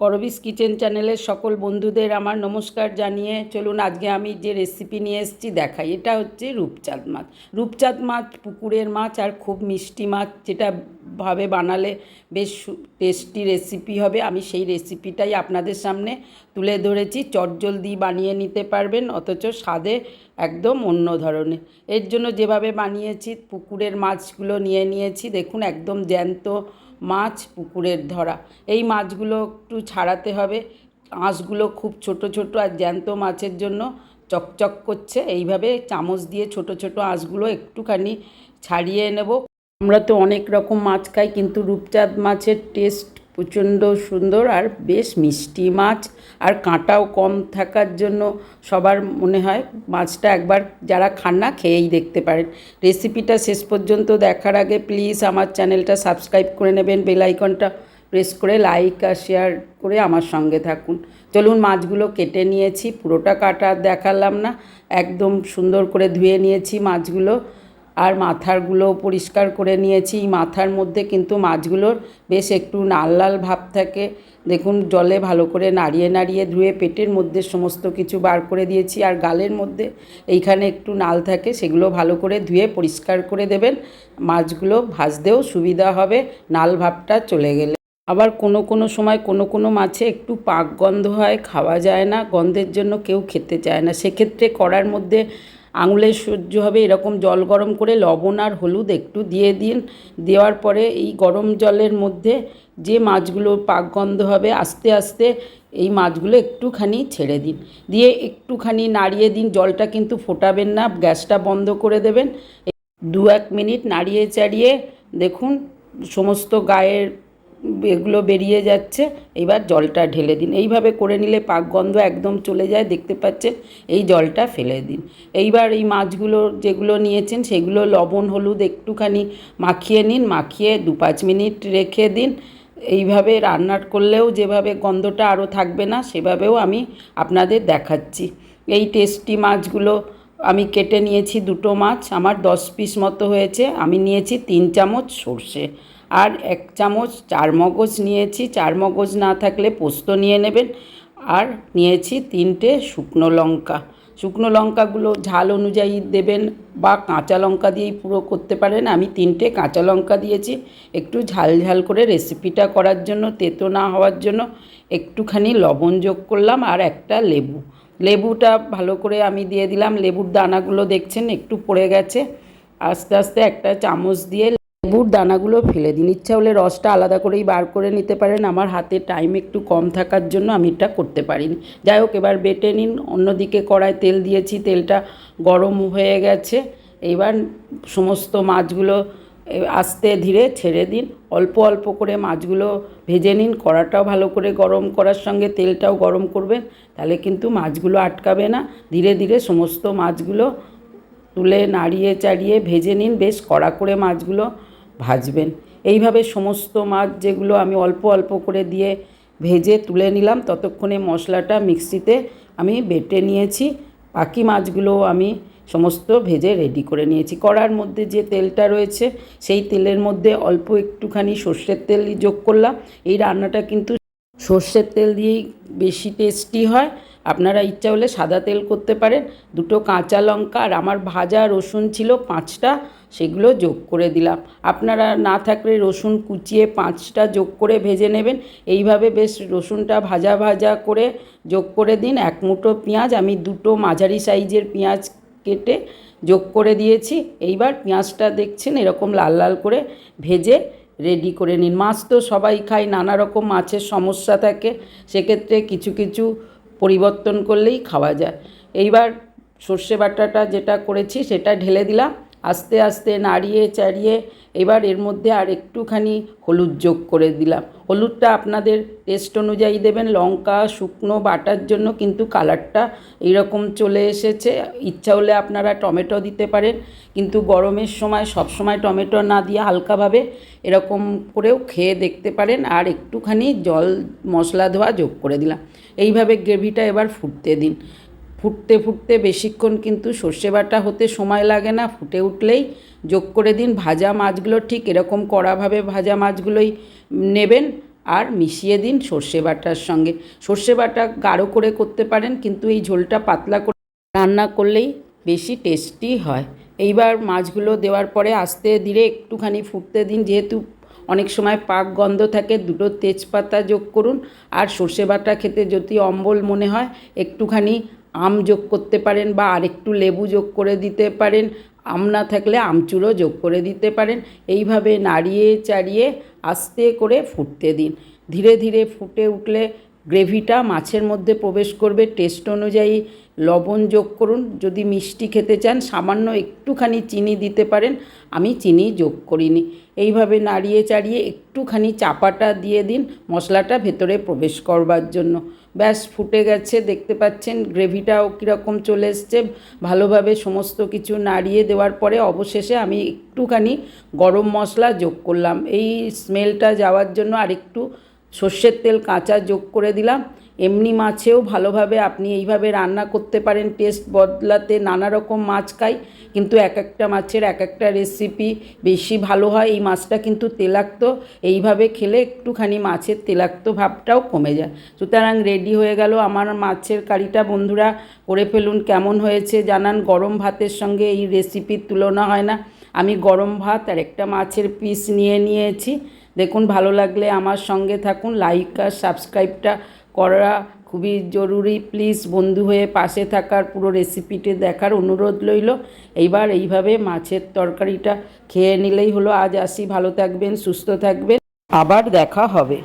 করবিস kitchen চ্যানেলের সকল বন্ধুদের আমার নমস্কার জানিয়ে চলুন আজকে আমি যে রেসিপি নিয়ে এসেছি দেখাই। এটা হচ্ছে রূপচাঁদ মাছ। রূপচাঁদ মাছ পুকুরের মাছ আর খুব মিষ্টি মাছ যেটা ভাবে বানালে বেশ টেস্টি রেসিপি হবে। আমি সেই রেসিপিটাই আপনাদের সামনে তুলে ধরেছি। চটজলদি বানিয়ে নিতে পারবেন, অথচ স্বাদে একদম অন্য ধরনের। এর জন্য যেভাবে বানিয়েছি, পুকুরের মাছগুলো নিয়ে নিয়েছি। দেখুন, একদম জ্যান্ত মাছ পুকুরের ধরা। এই মাছগুলো একটু ছাড়াতে হবে। আঁশগুলো খুব ছোট ছোট আর জ্যান্ত মাছের জন্য চকচক করছে। এইভাবে চামচ দিয়ে ছোট ছোট আঁশগুলো একটুখানি ছাড়িয়ে নেব। আমরা তো অনেক রকম মাছ খাই, কিন্তু রূপচাঁদ মাছের টেস্ট প্রচণ্ড সুন্দর আর বেশ মিষ্টি মাছ। আর কাঁটাও কম থাকার জন্য সবার মনে হয় মাছটা একবার যারা খান না খেয়েই দেখতে পারেন। রেসিপিটা শেষ পর্যন্ত দেখার আগে প্লিজ আমার চ্যানেলটা সাবস্ক্রাইব করে নেবেন, বেল আইকনটা প্রেস করে লাইক আর শেয়ার করে আমার সঙ্গে থাকুন। চলুন মাছগুলো কেটে নিয়েছি, পুরোটা কাটা দেখালাম না, একদম সুন্দর করে ধুয়ে নিয়েছি মাছগুলো। আর মাথারগুলো পরিষ্কার করে নিয়েছি। মাথার মধ্যে কিন্তু মাছগুলোর বেশ একটু লাল লাল ভাব থাকে। দেখুন, জলে ভালো করে নাড়িয়ে নাড়িয়ে ধুয়ে পেটের মধ্যে সমস্ত কিছু বার করে দিয়েছি। আর গালের মধ্যে এইখানে একটু নাল থাকে, সেগুলো ভালো করে ধুয়ে পরিষ্কার করে দেবেন। মাছগুলো ভাজতেও সুবিধা হবে, নাল ভাবটা চলে গেলে। আবার কোনো কোনো সময় কোনো কোনো মাছে একটু পাক গন্ধ হয়, খাওয়া যায় না। গন্ধের জন্য কেউ খেতে চায় না। সেক্ষেত্রে কড়ার মধ্যে আঙুলের সহ্য হবে, এরকম জল গরম করে লবণ আর হলুদ একটু দিয়ে দিন। দেওয়ার পরে এই গরম জলের মধ্যে যে মাছগুলো পাক গন্ধ হবে, আস্তে আস্তে এই মাছগুলো একটুখানি ছেড়ে দিন। দিয়ে একটুখানি নাড়িয়ে দিন, জলটা কিন্তু ফোটাবেন না, গ্যাসটা বন্ধ করে দেবেন। দু এক মিনিট নাড়িয়ে চাড়িয়ে দেখুন, সমস্ত গায়ের এগুলো বেরিয়ে যাচ্ছে, এবার জলটা ঢেলে দিন। এইভাবে করে নিলে পাক গন্ধ একদম চলে যায়, দেখতে পাচ্ছেন? এই জলটা ফেলে দিন। এইবার এই মাছগুলো যেগুলো নিয়েছেন, সেগুলো লবণ, হলুদ একটুখানি মাখিয়ে নিন, মাখিয়ে দু পাঁচ মিনিট রেখে দিন। এইভাবে রান্না করলেও যেভাবে গন্ধটা আরও থাকবে না, সেভাবেও আমি আপনাদের দেখাচ্ছি। এই টেস্টি মাছগুলো আমি কেটে নিয়েছি দুটো মাছ, আমার দশ পিস মতো হয়েছে, আমি নিয়েছি তিন চামচ সর্ষে। আর এক চামচ চার মগজ নিয়েছি। চার মগজ না থাকলে পোস্ত নিয়ে নেবেন। আর নিয়েছি তিনটে শুকনো লঙ্কা। শুকনো লঙ্কাগুলো ঝাল অনুযায়ী দেবেন বা কাঁচা লঙ্কা দিয়েই পুরো করতে পারেন। আমি তিনটে কাঁচা লঙ্কা দিয়েছি। একটু ঝাল ঝাল করে রেসিপিটা করার জন্য, তেতো না হওয়ার জন্য একটুখানি লবণ যোগ করলাম আর একটা লেবু। লেবুটা ভালো করে আমি দিয়ে দিলাম। লেবুর দানাগুলো দেখছেন একটু পড়ে গেছে। আস্তে আস্তে একটা চামচ দিয়ে লেবুর দানাগুলো ফেলে দিন। ইচ্ছা হলে রসটা আলাদা করেই বার করে নিতে পারেন। আমার হাতে টাইম একটু কম থাকার জন্য আমি এটা করতে পারিনি। যাই হোক, এবার বেটে নিন। অন্যদিকে কড়ায় তেল দিয়েছি। তেলটা গরম হয়ে গেছে। এবার সমস্ত মাছগুলো আস্তে ধীরে ছেড়ে দিন। অল্প অল্প করে মাছগুলো ভেজে নিন। কড়াটাও ভালো করে গরম করার সঙ্গে তেলটাও গরম করবেন। তাহলে কিন্তু মাছগুলো আটকাবে না। ধীরে ধীরে সমস্ত মাছগুলো তুলে নাড়িয়ে চাড়িয়ে ভেজে নিন। বেশ কড়া করে মাছগুলো ভাজবেন। এইভাবে সমস্ত মাছ যেগুলো আমি অল্প অল্প করে দিয়ে ভেজে তুলে নিলাম, ততক্ষণে মশলাটা মিক্সিতে আমি বেটে নিয়েছি। বাকি মাছগুলো আমি সমস্ত ভেজে রেডি করে নিয়েছি। কড়ার মধ্যে যে তেলটা রয়েছে, সেই তেলের মধ্যে অল্প একটুখানি সর্ষের তেল যোগ করলাম। এই রান্নাটা কিন্তু সর্ষের তেল দিয়েই বেশি টেস্টি হয়। আপনারা ইচ্ছা হলে সাদা তেল করতে পারেন। দুটো কাঁচা লঙ্কা আর আমার ভাজা রসুন ছিল পাঁচটা। সেগুলো যোগ করে দিলাম। আপনারা না থাকলে রসুন কুচিয়ে পাঁচটা যোগ করে ভেজে নেবেন। এইভাবে বেশ রসুনটা ভাজা ভাজা করে যোগ করে দিন। এক মুঠো পেঁয়াজ, আমি দুটো মাঝারি সাইজের পেঁয়াজ কেটে যোগ করে দিয়েছি। এইবার পেঁয়াজটা দেখছেন এরকম লাল লাল করে ভেজে রেডি করে নিন। মাছ তো সবাই খায়, নানা রকম মাছের সমস্যা থাকে। সেক্ষেত্রে কিছু কিছু পরিবর্তন করলেই খাওয়া যায়। এইবার সর্ষে বাটাটা যেটা করেছি সেটা ঢেলে দিলাম। আস্তে আস্তে নাড়িয়ে চাড়িয়ে এবার এর মধ্যে আর একটুখানি হলুদ যোগ করে দিলাম। হলুদটা আপনাদের টেস্ট অনুযায়ী দেবেন, লঙ্কা, শুকনো, বাটার জন্য কিন্তু কালারটা এইরকম চলে এসেছে। ইচ্ছা হলে আপনারা টমেটো দিতে পারেন, কিন্তু গরমের সময় সব সময় টমেটো না দিয়ে হালকাভাবে এরকম করেও খেয়ে দেখতে পারেন আর একটুখানি জল মশলা ধোয়া যোগ করে দিলাম। এইভাবে গ্রেভিটা এবার ফুটতে দিন। ফুটতে ফুটতে বেশিক্ষণ কিন্তু সর্ষে বাটা হতে সময় লাগে না, ফুটে উঠলেই যোগ করে দিন। ভাজা মাছগুলো ঠিক এরকম কড়াভাবে ভাজা মাছগুলোই নেবেন আর মিশিয়ে দিন সর্ষে বাটার সঙ্গে। সর্ষে বাটা গাঢ় করে করতে পারেন, কিন্তু এই ঝোলটা পাতলা করে রান্না করলেই বেশি টেস্টি হয়। এইবার মাছগুলো দেওয়ার পরে আস্তে ধীরে একটুখানি ফুটতে দিন, যেহেতু অনেক সময় পাক গন্ধ থাকে, দুটো তেজপাতা যোগ করুন। আর সর্ষে বাটা খেতে যদি অম্বল মনে হয়, একটুখানি আম যোগ করতে পারেন বা আরেকটু লেবু যোগ করে দিতে পারেন, আম না থাকলে আমচুরও যোগ করে দিতে পারেন। এইভাবে নাড়িয়ে চাড়িয়ে আস্তে করে ফুটতে দিন। ধীরে ধীরে ফুটে উঠলে গ্রেভিটা মাছের মধ্যে প্রবেশ করবে। টেস্ট অনুযায়ী লবণ যোগ করুন। যদি মিষ্টি খেতে চান, সামান্য একটুখানি চিনি দিতে পারেন। আমি চিনি যোগ করিনি। এইভাবে নাড়িয়ে চাড়িয়ে একটুখানি চাপাটা দিয়ে দিন, মশলাটা ভেতরে প্রবেশ করবার জন্য। ব্যাস, ফুটে গেছে, দেখতে পাচ্ছেন, গ্রেভিটাও কীরকম চলে এসছে। ভালোভাবে সমস্ত কিছু নাড়িয়ে দেওয়ার পরে অবশেষে আমি একটুখানি গরম মশলা যোগ করলাম। এই স্মেলটা যাওয়ার জন্য আরেকটু সর্ষের তেল কাঁচা যোগ করে দিলাম। এমনি মাছেও ভালোভাবে আপনি এইভাবে রান্না করতে পারেন টেস্ট বদলাতে নানা রকম মাছ খাই। কিন্তু এক একটা মাছের এক একটা রেসিপি বেশি ভালো হয়, এই মাছটা কিন্তু তেলাক্ত। এইভাবে খেলে একটুখানি মাছের তেলাক্ত ভাবটাও কমে যায়। সুতরাং রেডি হয়ে গেল আমার মাছের কারিটা। বন্ধুরা, করে ফেলুন কেমন হয়েছে জানান। গরম ভাতের সঙ্গে এই রেসিপির তুলনা হয় না। আমি গরম ভাত আর একটা মাছের পিস নিয়ে নিয়েছি। দেখুন, ভালো লাগলে আমার সঙ্গে থাকুন। লাইক আর সাবস্ক্রাইবটা করা খুবই জরুরি। প্লিজ বন্ধু হয়ে পাশে থাকার পুরো রেসিপিটি দেখার অনুরোধ রইল। এইবার এইভাবে মাছের তরকারিটা খেয়ে নিলেই হলো। আজ আসি। ভালো থাকবেন, সুস্থ থাকবেন। আবার দেখা হবে।